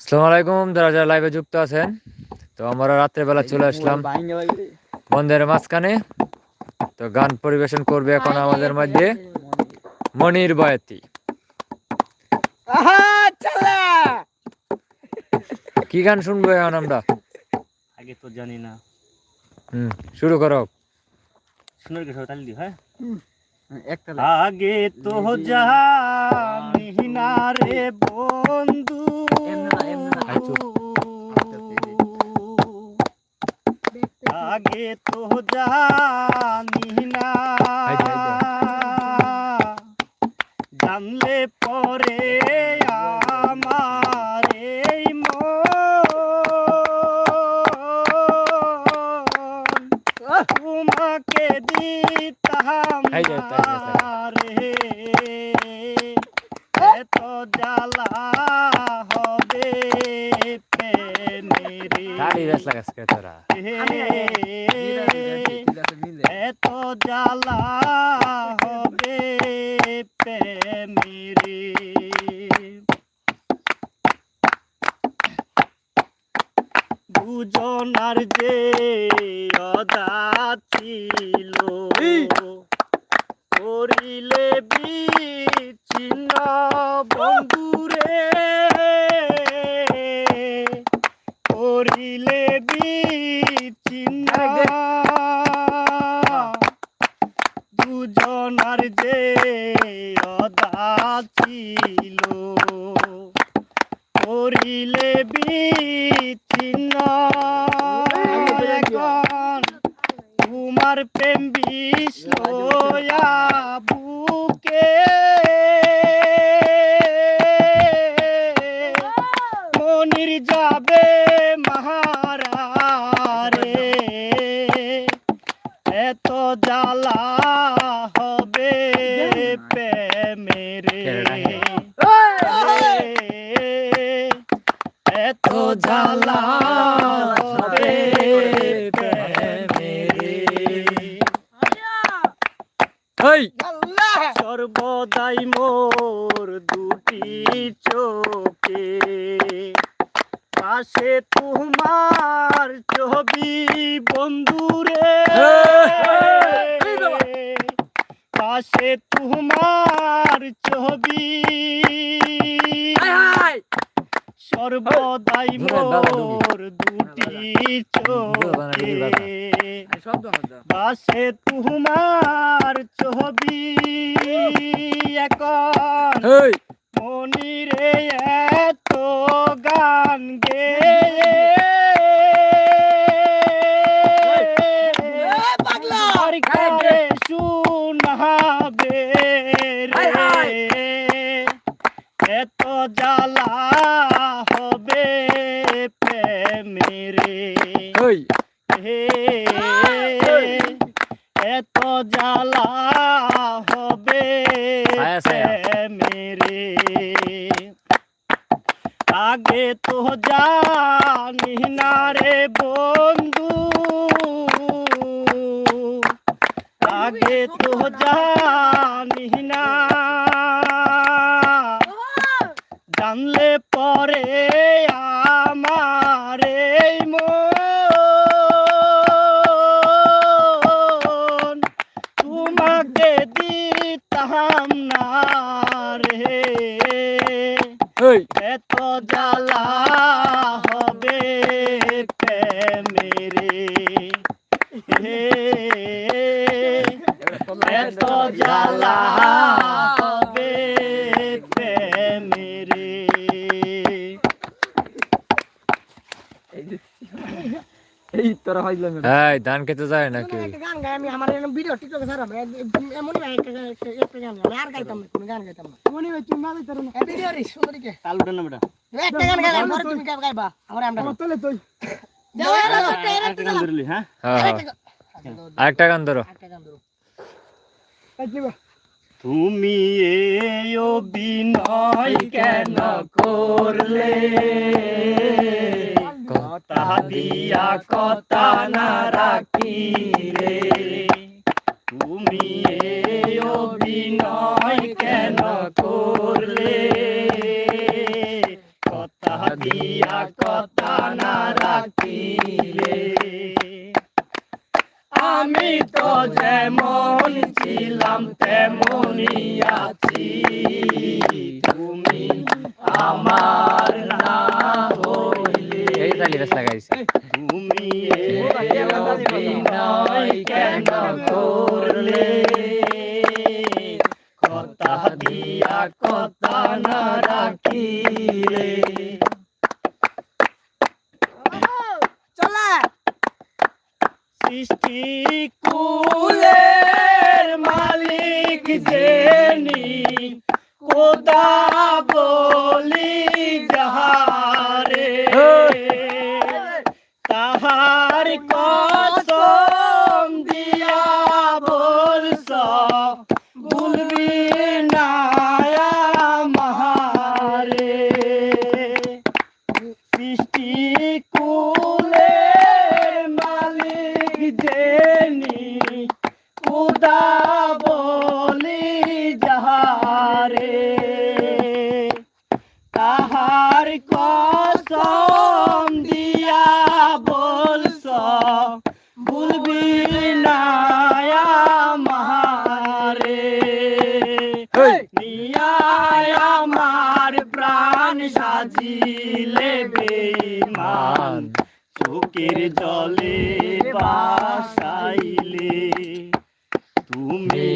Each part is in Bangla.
আসসালামু আলাইকুম যারা যারা লাইভে যুক্ত আছেন। তো আমরা রাত্রেবেলা চলে আসলাম বন্ধের মাঝখানে। তো গান পরিবেশন করবে এখন আমাদের মধ্যে মনির বয়াতি। কি গান শুনব এখন আমরা? আগে তো জানি না। হুম শুরু করো। তালি দি হ্যাঁ? একটা আগে তো না রে বন্ধু। আগে তো জানি না জানলে পরে আমার এই মন তোমাকে দিতাম রে এত জ্বালা হবে প্রেমেরে লাগাস কে তোরা এত জ্বালা হবে প্রেমেরে দুজনার যে অদা ছিল করিলে বিচ্ছিন্ন বন্ধুরে করিলে বিচ্ছিন্ন দুজনার যে অদা ছিল করিলে বিচ্ছিন্ন এখন তোমার প্রেম বিষ্ণয়া বুকে মনির যাবে মাহারে এত জ্বালা হবে প্রেমেরে এত জ্বালা হবে সর্বদাই মোর দুটি চোখে পাশে তোমার ছবি বন্ধুরে পাশে তোমার ছবি। সর্বদাই। মোর দুটি চোখে। পাশে তোমার ছবি। এখন মনিরে এত গান গে রে এত জ্বালা হবে প্রেমেরে হে। এত জ্বালা হবে ছায়া, ছায়া। মেরে আগে তো জানি না রে বন্ধু আগে তো জানি না জানলে পরে আমার এই মন তোমাকে দিতাম না রে হেই এত জ্বালা হবে প্রেমেরে হে এত জ্বালা হবে প্রেমেরে। এই তোরা হইলাম এই ধান খেতে যায় নাকি? গান গাই আমি আমার ভিডিও টিকটকে ছাড়াম এমন একটা গান আমি আর গাইতাম না কোনো গান গাইতাম না। মনে হয় তুমি না গাইতার না। ভিডিও রে সুন্দরীকে। তাল উঠে না বেটা। একটা গান গাই পরে তুমি গাইবা? আমরা আমরা তলে তুই যাও একটা একটা গান ধরলি হ্যাঁ? হ্যাঁ। হ্যাঁ আরেকটা গান ধরো। একটা গান ধরো। তুমি অভিনয় কেন করলে? কথা দিয়া কথা না রাখি রাখিলে। তুমি অভিনয় কেন করলে? কথা দিয়া কথা না রাখি রে তো যেমন ছিলাম তেমনি আছি। তুমি আমার না হইলে এই খালি তুমি কেন করলে? কথা দিয়া কথা না রাখিলে কুলের মালিক জেনি খুদা বলি যাহারে। তাহার কসম দিয়া বলছ ভুলবি না মহারে নিয়ায় আমার প্রাণ সাজিলে চোখের জলে বাসাইলে। তুমি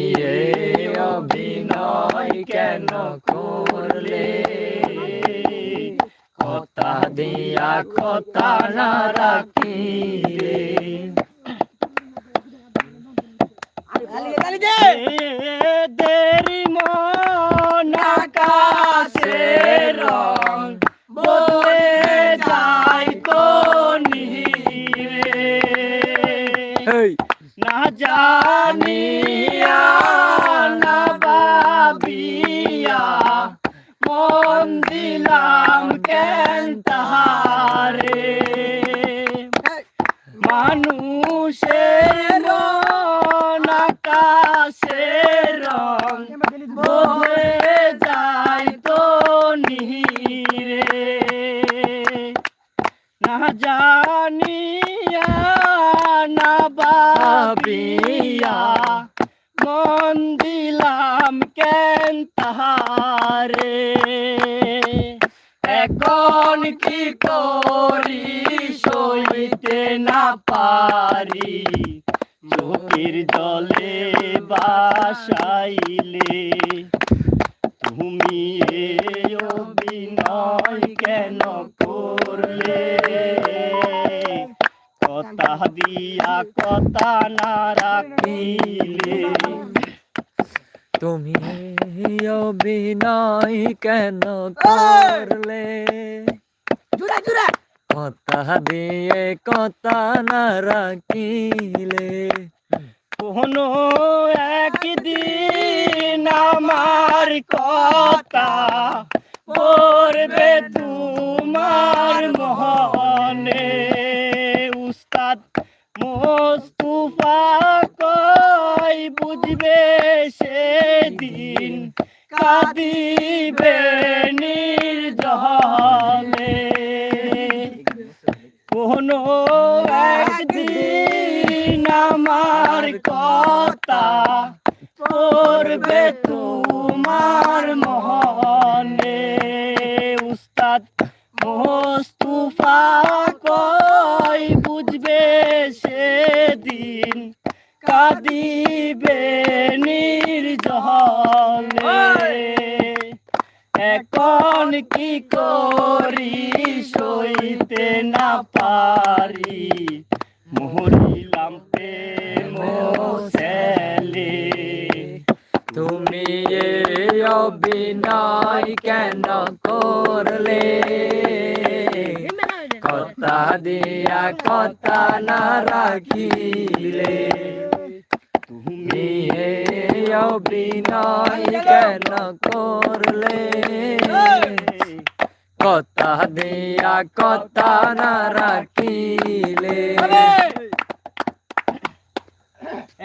অভিনয় কেন করলে? কথা দিয়া কথা না রাখিলে। দেরি মন আকাশে রং মানুষের আকাশের রং বদলে যায় তো নিহিরে না জানিয়া, না ভাবিয়া, মন দিলাম কেন তাহারে। এখন কি করি? না পারি। চোখের জলে বাসাইলে। তুমি অভিনয় কেন করলে? কথা দিয়া কথা না রাখিলে। তুমি অভিনয় কেন করলে? জুড়ে জুড়ে! কথা দিয়ে কথা না রাখিলে কোনো একদিন আমার কথা পড়বে তোমার মহনে উস্তাদ মোস্তুফা কই বুঝবে সেদিন কাঁদিবে নির্জলে তোমার মহনে উস্তাদ মোস্তুফা কই বুঝবে সেদিন? কাঁদিবে নির্জলে। এখন কি করি সইতে না পারি? মহরিলাম প্রেম তুমি অভিনয় কেন করলে? কথা দিয়া কথা না রাখিলে। তুমি অভিনয় কেন করলে? কথা দিয়া কথা না রাখিলে।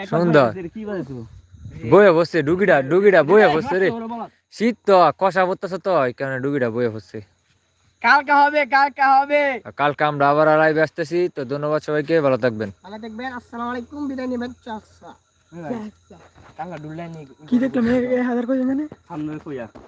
সুন্দর। কি বলছো বয়ে বসছে ডুগিটা ডুগিটা বয়ে বসছে রে শীত তো কষা পড়তেছে তো কেন ডুগিটা বয়ে বসছে কালকে হবে কালকা হবে কালকে আমরা আবার আড়াই ব্যস্তছি তো ধন্যবাদ সবাইকে ভালো থাকবেন ভালো থাকবেন আসসালামু আলাইকুম বিদায় নেবেন চাচা টাকা ডুলাই নি কি দেখলাম এক হাজার কই মানে সামনে কইয়া